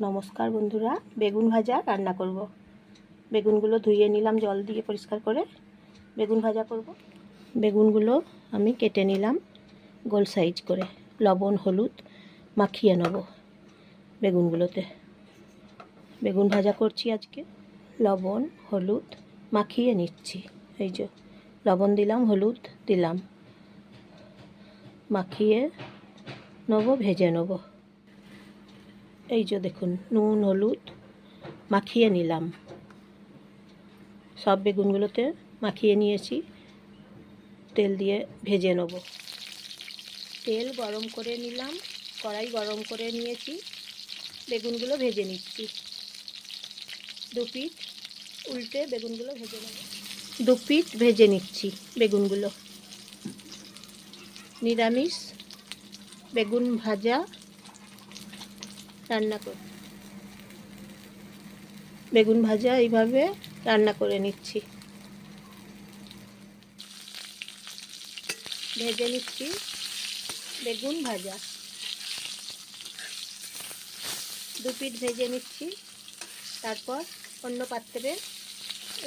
নমস্কার বন্ধুরা, বেগুন ভাজা রান্না করব। বেগুনগুলো ধুয়ে নিলাম, জল দিয়ে পরিষ্কার করে। বেগুন ভাজা করব। বেগুনগুলো আমি কেটে নিলাম গোল সাইজ করে। লবণ, হলুদ মাখিয়ে নেব বেগুনগুলোতে। বেগুন ভাজা করছি আজকে। লবণ, হলুদ মাখিয়ে নিচ্ছি। এই যে, লবণ দিলাম, হলুদ দিলাম। মাখিয়ে নেব, ভেজে নেব। এই যে দেখুন, নুন, হলুদ মাখিয়ে নিলাম। সব বেগুনগুলোতে মাখিয়ে নিয়েছি। তেল দিয়ে ভেজে নেব। তেল গরম করে নিলাম, কড়াই গরম করে নিয়েছি। বেগুনগুলো ভেজে নিচ্ছি। দু পিঠ উল্টে বেগুনগুলো ভেজে নেব। দু পিঠ ভেজে নিচ্ছি বেগুনগুলো। নিরামিষ বেগুন ভাজা রান্না কর। বেগুন ভাজা এইভাবে রান্না করে নিচ্ছি। ভেজে নিচ্ছি বেগুন ভাজা। দু পিঠ ভেজে নিচ্ছি, তারপর অন্য পাত্রে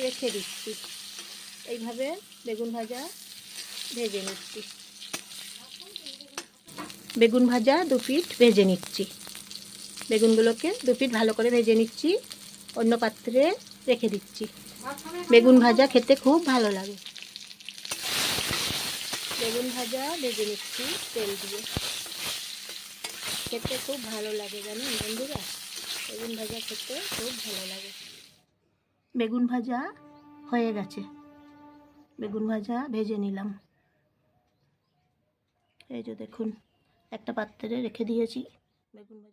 রেখে দিচ্ছি। এইভাবে বেগুন ভাজা ভেজে নিচ্ছি। বেগুন ভাজা দু পিঠ ভেজে নিচ্ছি। বেগুনগুলোকে দু পিঠ ভালো করে ভেজে নিচ্ছি। অন্য পাত্রে রেখে দিচ্ছি। বেগুন ভাজা খেতে খুব ভালো লাগে। বেগুন ভাজা ভেজে নিচ্ছি তেল দিয়ে। খেতে খুব ভালো লাগে জানেন বন্ধুরা। বেগুন ভাজা খেতে খুব ভালো লাগে। বেগুন ভাজা হয়ে গেছে। বেগুন ভাজা ভেজে নিলাম। এই যে দেখুন, একটা পাত্রে রেখে দিয়েছি। বেগুন ভাজা